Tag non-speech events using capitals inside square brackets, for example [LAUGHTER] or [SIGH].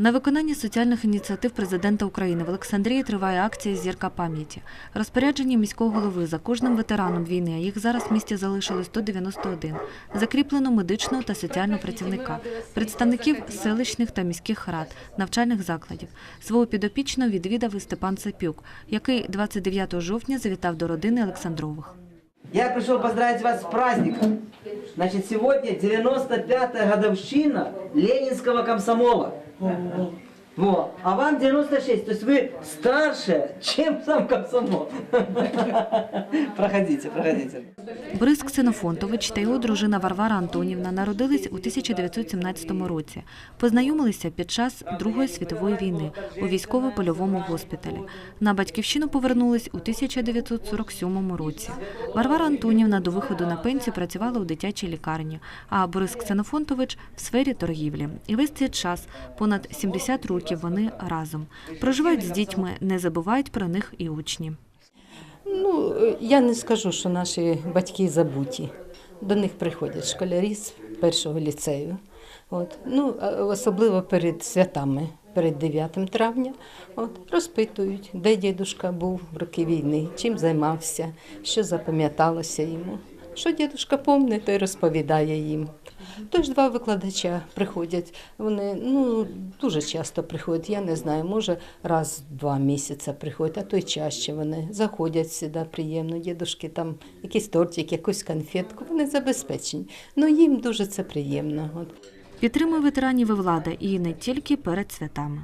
На виконання соціальних ініціатив президента України в Олександрії триває акція Зірка пам'яті. Розпорядження міського голови за кожним ветераном війни, а їх зараз в місті залишилось 191, закріплено медичного та соціального працівника, представників селищних та міських рад, навчальних закладів. Свого підопічного відвідав і Степан Сапюк, який 29 жовтня завітав до родини Олександрових. Я пришел поздравить вас с праздником. Значит, сегодня 95-я годовщина Ленинского комсомола. Вот. А вам 96, то есть вы старше, чем сам комсомол. [LAUGHS] Проходите, проходите. Борис Ксенофонтович та його дружина Варвара Антонівна народились у 1917 році. Познайомилися під час Другої світової війни у військово-польовому госпіталі. На батьківщину повернулись у 1947 році. Варвара Антонівна до виходу на пенсію працювала у дитячій лікарні, а Борис Ксенофонтович в сфері торгівлі. І весь цей час, понад 70 років, вони разом проживають з дітьми, не забувають про них і учні. Ну, е, я не скажу, що наші батьки забуті. До них приходять школярі з першого ліцею. От. Ну, особливо перед святами, перед 9 травня, от, розпитують, де дідушка був в роки війни, чим займався, що запам'яталося йому. Що дідушка помне, то й розповідає їм. Тож два викладача приходять. Вони ну дуже часто приходять. Я не знаю, може раз два місяці приходять, а то й чаще вони заходять сюди приємно. Дідушки там якийсь тортик, якусь конфетку. Вони забезпечені. Ну їм дуже це приємно. Підтримує ветеранів і влада і не тільки перед святами.